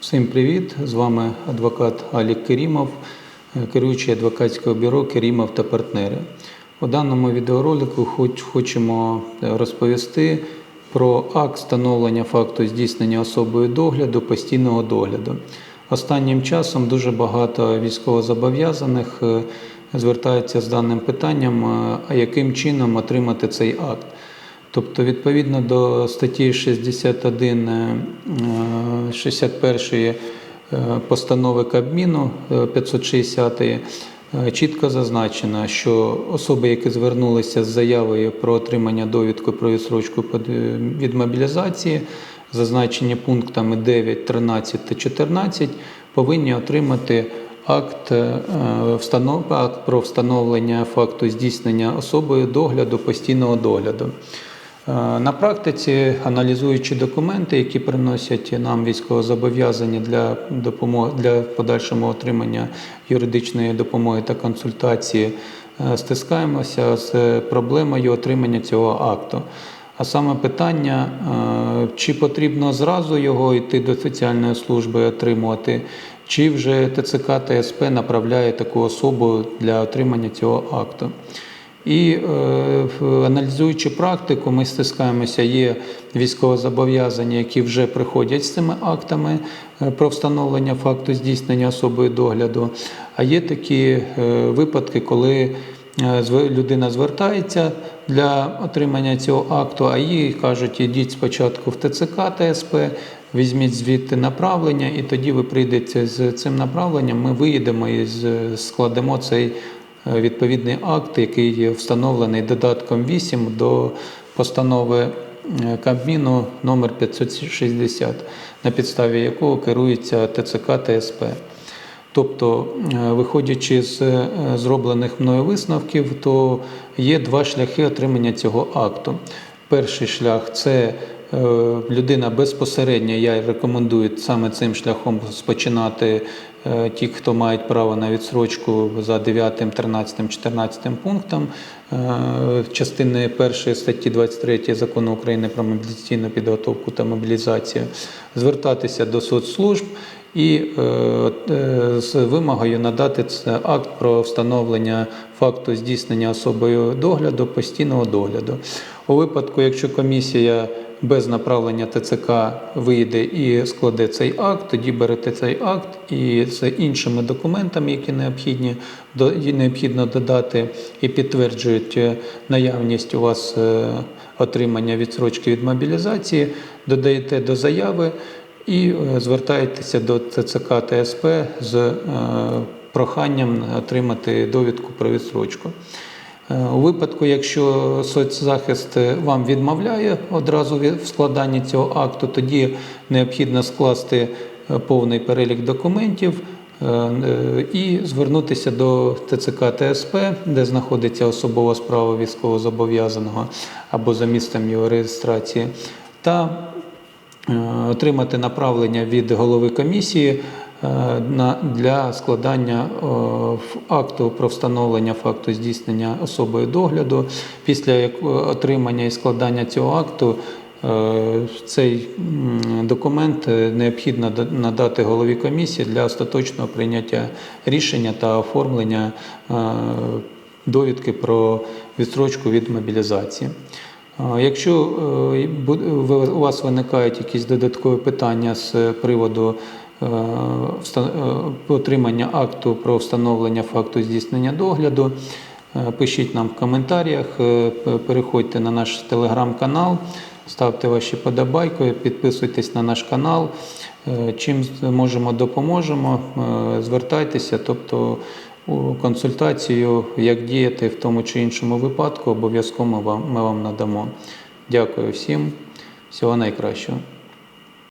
Всім привіт! З вами адвокат Алік Керімов, е, керуючий адвокатського бюро Керімов та партнери. У даному відеоролику хоч- хочемо е, розповісти про акт встановлення факту здійснення особою догляду постійного догляду. Останнім часом дуже багато військовозобов'язаних е, звертаються з даним питанням, а яким чином отримати цей акт. Тобто, відповідно до статті 61 е, е, 61 е, постанови Кабміну е, 560 е, чітко зазначено, що особи, які звернулися з заявою про отримання довідки про відсрочку від мобілізації, зазначені пунктами 9, 13 та 14, повинні отримати акт, акт про встановлення факту здійснення особою догляду постійного догляду. Е, На практиці, аналізуючи документи, які приносять нам військовозобов'язані для допомоги для подальшого отримання юридичної допомоги та консультації, е, стискаємося з проблемою отримання цього акту. А саме питання, е, чи потрібно зразу його йти до соціальної служби отримувати, чи вже ТЦК та СП направляє таку особу для отримання цього акту. І е, аналізуючи практику, ми стискаємося, є військовозобов'язані, які вже приходять з цими актами е, про встановлення факту здійснення особою догляду. А є такі е, випадки, коли людина звертається для отримання цього акту, а їй кажуть, ідіть спочатку в ТЦК та СП, візьміть звідти направлення, і тоді ви прийдете з цим направленням. Ми виїдемо і складемо цей відповідний акт, який встановлений додатком 8 до постанови е, Кабміну номер 560, на підставі якого керується ТЦК та СП. Тобто, е, виходячи з е, зроблених мною висновків, то є два шляхи отримання цього акту. Перший шлях це е, людина безпосередньо, я рекомендую саме цим шляхом спочинати е, ті, хто мають право на відсрочку за 9, 13, 14 пунктом е, частини 1 статті 23 закону України про мобілізаційну підготовку та мобілізацію, звертатися до соцслужб і е, е, з вимогою надати це акт про встановлення факту здійснення особою догляду постійного догляду. У випадку, якщо комісія без направлення ТЦК вийде і складе цей акт, тоді берете цей акт і з іншими документами, які необхідні, до- необхідно додати і підтверджують е, наявність у вас е, отримання відсрочки від мобілізації, додаєте до заяви і е, звертаєтеся до ТЦК та СП з проханням отримати довідку про відсрочку. Е, У випадку, якщо соцзахист е, вам відмовляє одразу в складанні цього акту, тоді необхідно скласти е, повний перелік документів і звернутися до ТЦК та СП, де знаходиться особова справа військовозобов'язаного або за місцем його реєстрації, та отримати направлення від голови комісії для складання е, акту про встановлення факту здійснення особою догляду. Після отримання і складання цього акту е, цей документ е, необхідно надати голові комісії для остаточного прийняття рішення та оформлення е, довідки про відстрочку від мобілізації. Якщо е, у вас виникають якісь додаткові питання з приводу е, е, отримання акту про встановлення факту здійснення догляду, е, пишіть нам в коментарях, е, переходьте на наш телеграм-канал, ставте ваші подобайки, підписуйтесь на наш канал. Е, Чим можемо, допоможемо, е, звертайтеся, тобто консультацію, як діяти в тому чи іншому випадку, обов'язково ми вам надамо. Дякую всім, всього найкращого.